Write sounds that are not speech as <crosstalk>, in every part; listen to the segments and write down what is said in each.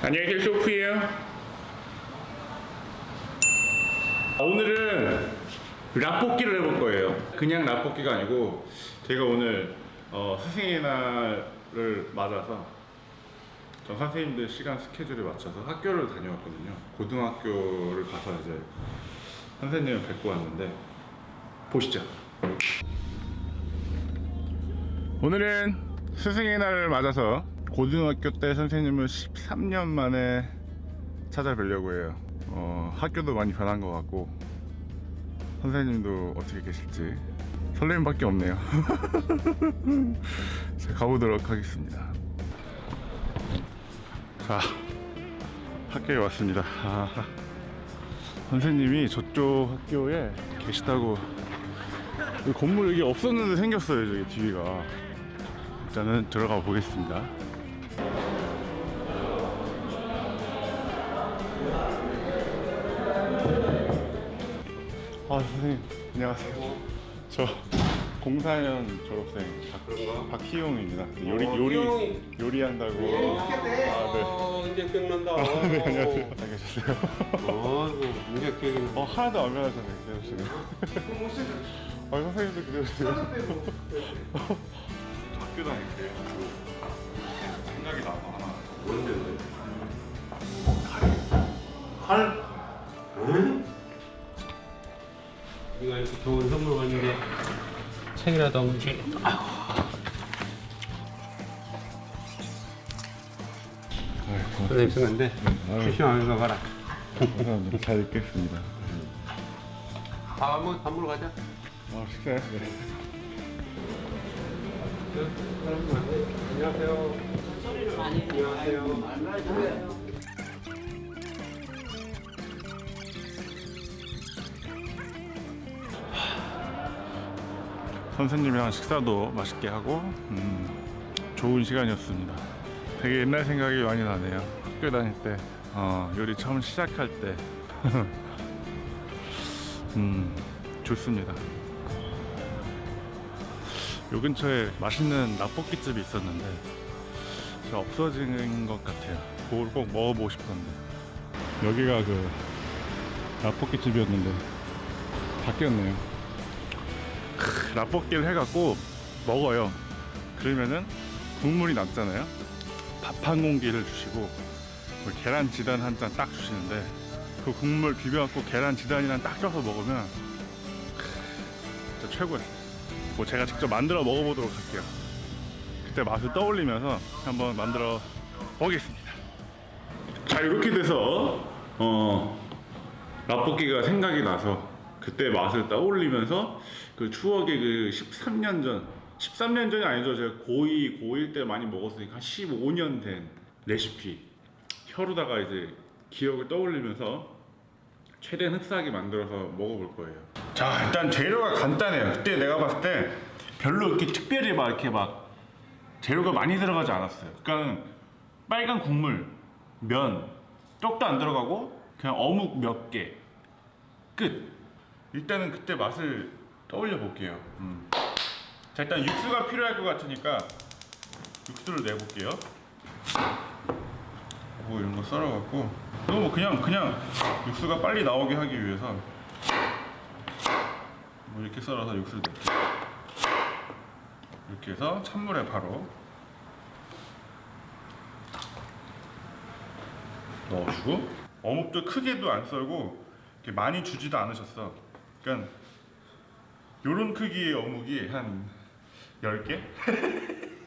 안녕하세요 쇼프예요. 오늘은 라볶이를 해볼 거예요. 그냥 라볶이가 아니고 제가 오늘 어, 스승의 날을 맞아서 전 선생님들 시간 스케줄에 맞춰서 학교를 다녀왔거든요. 고등학교를 가서 이제 선생님을 뵙고 왔는데 보시죠. 오늘은 스승의 날을 맞아서 고등학교 때 선생님을 13년 만에 찾아뵈려고 해요. 어, 학교도 많이 변한 것 같고 선생님도 어떻게 계실지 설렘밖에 없네요. <laughs> 자, 가보도록 하겠습니다. 자, 학교에 왔습니다. 아, 선생님이 저쪽 학교에 계시다고 이 건물 여기 없었는데 생겼어요, 저기 뒤가. 일단은 들어가 보겠습니다. 아 선생님 안녕하세요. 저 04년 졸업생 박, 박희용입니다. 요리 요리 희용이. 요리한다고. 아 네. 어, 이제 기억난다. 네 안녕하세요. 잘 계셨어요? 이제 기억이 어 하나도 안 변하셨네요, 씨는. 아 선생님도 그대로세요. 학교 다닐 때 생각이 나서 하나. 뭔데? 칼? 응? 좋은 선물 왔는데 책이라도 한번 줘야겠다. 아이고, 선생님 쓰는데 아유. 조심하면서 가라. 감사합니다. 잘 읽겠습니다. 밥 먹, 밥 먹으러 가자. 아 식사요? 네. 안녕하세요. 안녕하세요. 선생님이랑 식사도 맛있게 하고 음, 좋은 시간이었습니다. 되게 옛날 생각이 많이 나네요. 학교 다닐 때 어, 요리 처음 시작할 때 <laughs> 음, 좋습니다. 요 근처에 맛있는 라볶이 집이 있었는데 없어진 것 같아요. 그걸 꼭 먹어보고 싶었는데 여기가 그 라볶이 집이었는데 바뀌었네요. 라볶이를 해갖고 먹어요. 그러면은 국물이 남잖아요. 밥 한 공기를 주시고 뭐 계란 지단 한 잔 딱 주시는데 그 국물 비벼갖고 계란 지단이랑 딱 쪄서 먹으면 진짜 최고예요. 뭐 제가 직접 만들어 먹어보도록 할게요. 그때 맛을 떠올리면서 한번 만들어 보겠습니다. 자 이렇게 돼서 어 라볶이가 생각이 나서 그때 맛을 떠올리면서 그 추억의 그 13년 전 13년 전이 아니죠. 제가 고2 고1 때 많이 먹었으니까 한 15년 된 레시피. 혀로다가 이제 기억을 떠올리면서 최대한 흡사하게 만들어서 먹어볼 거예요. 자 일단 재료가 간단해요. 그때 내가 봤을 때 별로 이렇게 특별히 막 이렇게 막 재료가 많이 들어가지 않았어요. 그러니까 빨간 국물 면 떡도 안 들어가고 그냥 어묵 몇 개. 끝. 일단은 그때 맛을 떠올려 볼게요. 음. 자 일단 육수가 필요할 것 같으니까 육수를 내볼게요. 뭐 이런 거 썰어갖고 이거 뭐 그냥 그냥 육수가 빨리 나오게 하기 위해서 뭐 이렇게 썰어서 육수를 낼게요. 이렇게 해서 찬물에 바로 넣어주고 어묵도 크게도 안 썰고 이렇게 많이 주지도 않으셨어. 그러니까 요런 크기의 어묵이 한 10개? <laughs>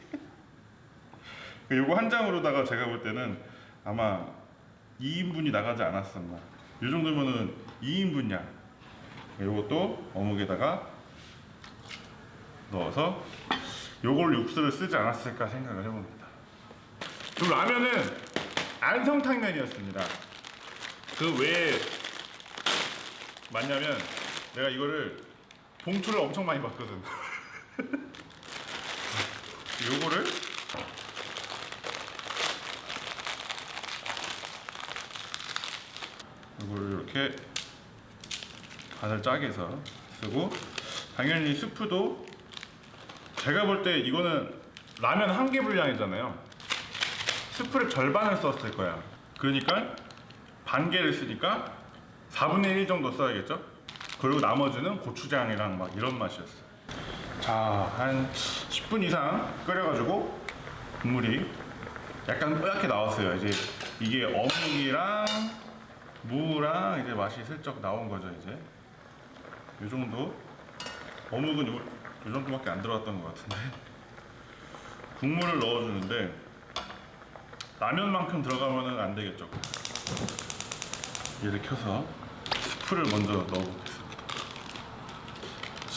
요거 한 장으로다가 제가 볼 때는 아마 2인분이 나가지 않았었나. 요 정도면은 2인분량. 요것도 어묵에다가 넣어서 요걸 육수를 쓰지 않았을까 생각을 해봅니다. 그리고 라면은 안성탕면이었습니다. 그 왜 맞냐면 내가 이거를 봉투를 엄청 많이 봤거든. <laughs> 요거를 요거를 이렇게 간을 짜게 해서 쓰고 당연히 스프도 제가 볼 때 이거는 라면 한 개 분량이잖아요. 스프를 절반을 썼을 거야. 그러니까 반 개를 쓰니까 4분의 1 정도 써야겠죠? 그리고 나머지는 고추장이랑 막 이런 맛이었어요. 자, 한 10분 이상 끓여가지고 국물이 약간 뽀얗게 나왔어요. 이제 이게 어묵이랑 무랑 이제 맛이 슬쩍 나온 거죠, 이제. 이 정도. 어묵은 요, 요 정도밖에 안 들어갔던 것 같은데. 국물을 넣어주는데 라면만큼 들어가면은 안 되겠죠. 얘를 켜서 스프를 먼저 넣어보겠습니다.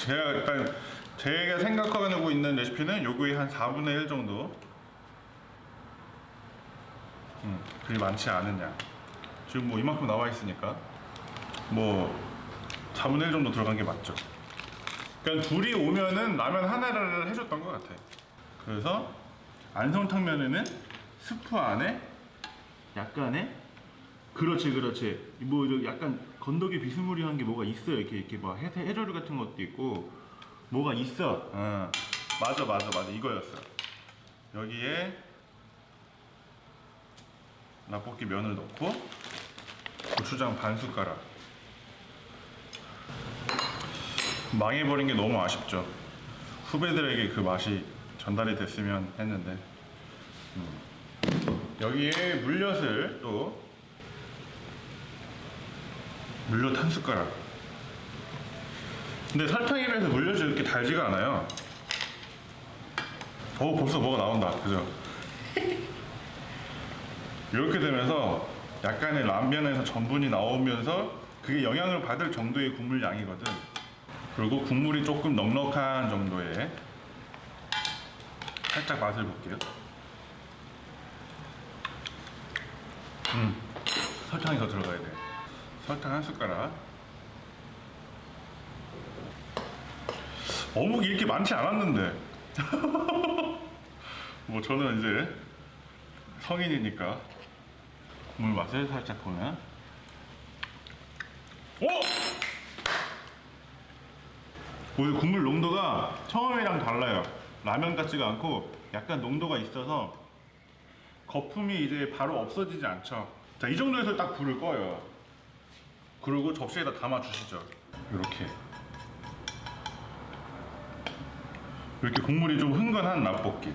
제가 일단 제가 생각하고 있는 레시피는 요거의 한 4분의 1 정도. 음, 그리 많지 않은 양. 지금 뭐 이만큼 나와 있으니까 뭐 4분의 1 정도 들어간 게 맞죠. 그러니까 둘이 오면은 라면 하나를 해줬던 것 같아. 그래서 안성탕면에는 스프 안에 약간의 그렇지 그렇지 뭐 이렇게 약간 건더기 비스무리한 게 뭐가 있어요? 이렇게 이렇게 막 해, 해조류 같은 것도 있고 뭐가 있어? 어. 맞아 맞아 맞아. 이거였어. 여기에 라볶이 면을 넣고 고추장 반 숟가락. 망해버린 게 너무 아쉽죠. 후배들에게 그 맛이 전달이 됐으면 했는데. 음. 여기에 물엿을 또 물엿 한 숟가락. 근데 설탕이라 해서 물엿이 이렇게 달지가 않아요. 어 벌써 뭐가 나온다. 그죠? <laughs> 이렇게 되면서 약간의 라면에서 전분이 나오면서 그게 영향을 받을 정도의 국물 양이거든. 그리고 국물이 조금 넉넉한 정도의 살짝 맛을 볼게요. 음 설탕이 더 들어가야 돼 설탕 한 숟가락. 어묵이 이렇게 많지 않았는데. <laughs> 뭐 저는 이제 성인이니까 국물 맛을 살짝 보면 오! 오늘 국물 농도가 처음이랑 달라요. 라면 같지가 않고 약간 농도가 있어서 거품이 이제 바로 없어지지 않죠. 자 이 정도에서 딱 불을 꺼요 그리고 접시에다 담아 주시죠. 이렇게. 이렇게 국물이 좀 흥건한 라볶이.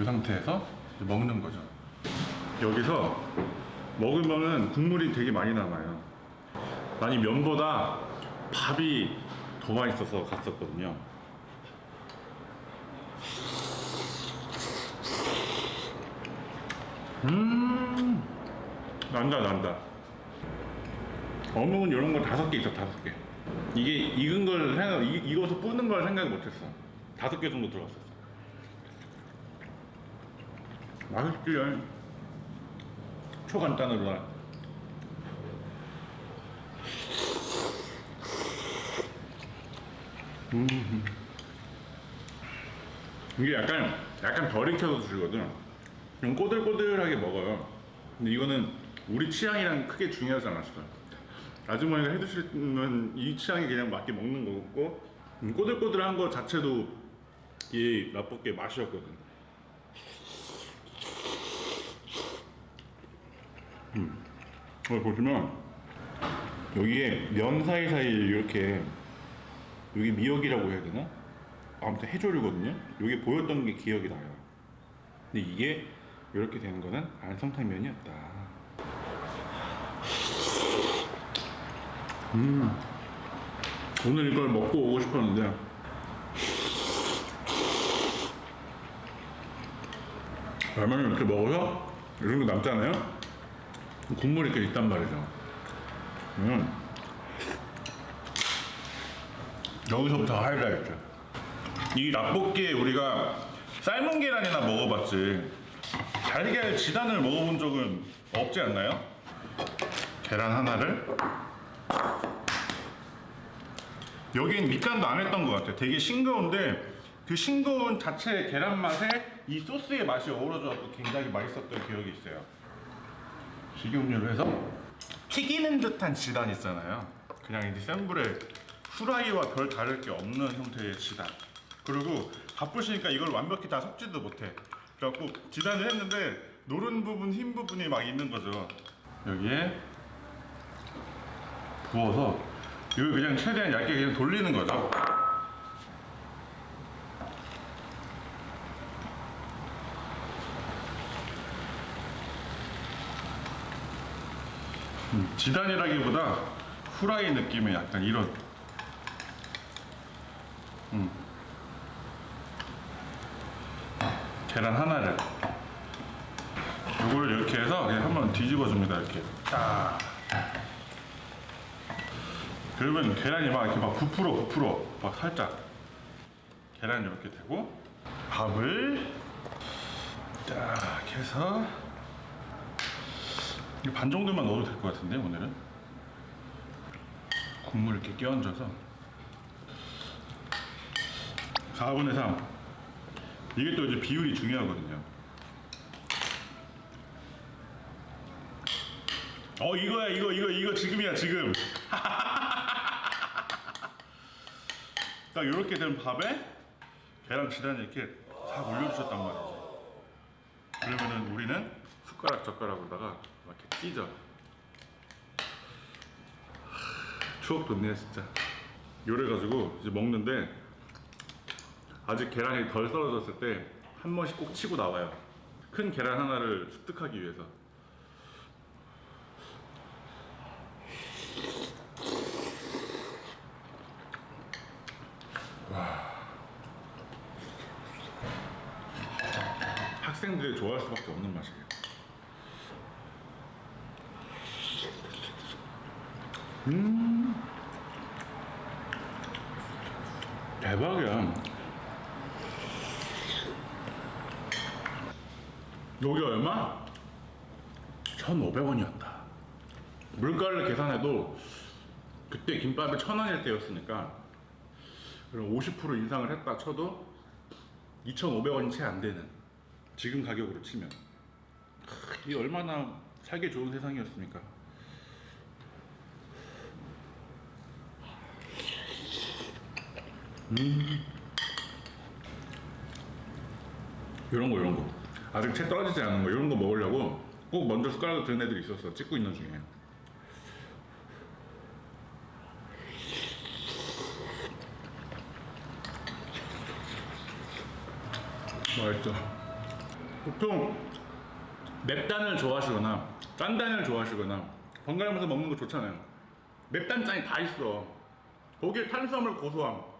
이 상태에서 먹는 거죠. 여기서 먹으면은 국물이 되게 많이 남아요. 난이 면보다 밥이 더 맛있어서 갔었거든요. 음! 난다 난다 어묵은 이런 거 다섯 개 있어 다섯 개. 이게 익은 걸 생각 이, 익어서 뿌는 걸 생각 못했어. 다섯 개 정도 들어갔었어. 맛있지 초간단으로 음. 이게 약간 약간 덜 익혀서 주거든. 좀 꼬들꼬들하게 먹어요. 근데 이거는 우리 취향이랑 크게 중요하지 않았어 아주머니가 해주시면 이 취향에 그냥 맞게 먹는 거고 음, 꼬들꼬들한 거 자체도 이 라볶이의 맛이었거든 음. 어, 보시면 여기에 면 사이사이 이렇게 여기 미역이라고 해야 되나? 아무튼 해조류거든요. 여기 보였던 게 기억이 나요. 근데 이게 이렇게 되는 거는 안성탕면이었다. 음. 오늘 이걸 먹고 오고 싶었는데 라면을 이렇게 먹어서 이 정도 남잖아요. 국물이 이렇게 있단 말이죠. 음. 여기서부터 하이라이트. 이 라볶이에 우리가 삶은 계란이나 먹어봤지 달걀 지단을 먹어본 적은 없지 않나요? 계란 하나를 여긴 밑간도 안 했던 것 같아요. 되게 싱거운데 그 싱거운 자체 계란 맛에 이 소스의 맛이 어우러져서 굉장히 맛있었던 기억이 있어요. 식용유를 해서 튀기는 듯한 지단 있잖아요. 그냥 이제 센 불에 후라이와 별 다를 게 없는 형태의 지단. 그리고 바쁘시니까 이걸 완벽히 다 섞지도 못해. 그래갖고 지단을 했는데 노른 부분, 흰 부분이 막 있는 거죠. 여기에 부어서 이거 그냥 최대한 얇게 그냥 돌리는 거죠. 음, 지단이라기보다 후라이 느낌의 약간 이런 음. 계란 하나를 요거를 이렇게 해서 그냥 한번 뒤집어 줍니다 이렇게 딱 그러면 계란이 막 이렇게 막 부풀어 부풀어. 막 살짝 계란 이렇게 되고 밥을 딱 해서 이반 정도만 넣어도 될 것 같은데 오늘은? 국물 이렇게 끼얹어서. 4분의 3 이게 또 이제 비율이 중요하거든요. 어 이거야 이거 이거 이거 지금이야 지금 <laughs> 딱 이렇게 된 밥에 계란 지단을 이렇게 싹 올려주셨단 말이지. 그러면은 우리는 숟가락 젓가락으로다가 이렇게 찢어. 하, 추억 돋네요 진짜. 요래가지고 이제 먹는데 아직 계란이 덜 썰어졌을 때 한 번씩 꼭 치고 나와요. 큰 계란 하나를 습득하기 위해서 학생들이 좋아할 수밖에 없는 맛이에요. 음, 대박이야. 여기 얼마? 1,500원이었다. 물가를 계산해도 그때 김밥이 1,000원일 때였으니까 그럼 50% 인상을 했다 쳐도 2,500원이 채 안 되는 지금 가격으로 치면 크, 이 얼마나 살기 좋은 세상이었습니까? 음. 이런 거 이런 거. 아직 채 떨어지지 않은 거 이런 거 먹으려고 꼭 먼저 숟가락을 드는 애들이 있었어 찍고 있는 중에. 맛있죠 보통 맵단을 좋아하시거나 짠단을 좋아하시거나 번갈아가면서 먹는 거 좋잖아요. 맵단 짠이 다 있어. 거기에 탄수화물 고소함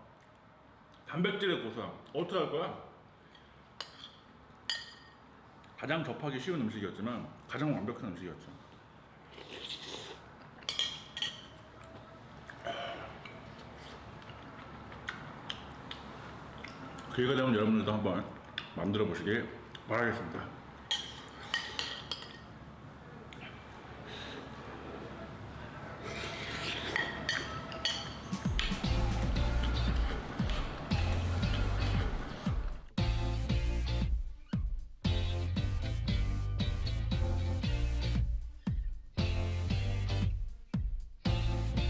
단백질의 고소함. 어떻게 할 거야? 가장 접하기 쉬운 음식이었지만 가장 완벽한 음식이었죠. 기회가 되면 여러분들도 한번 만들어 보시길 바라겠습니다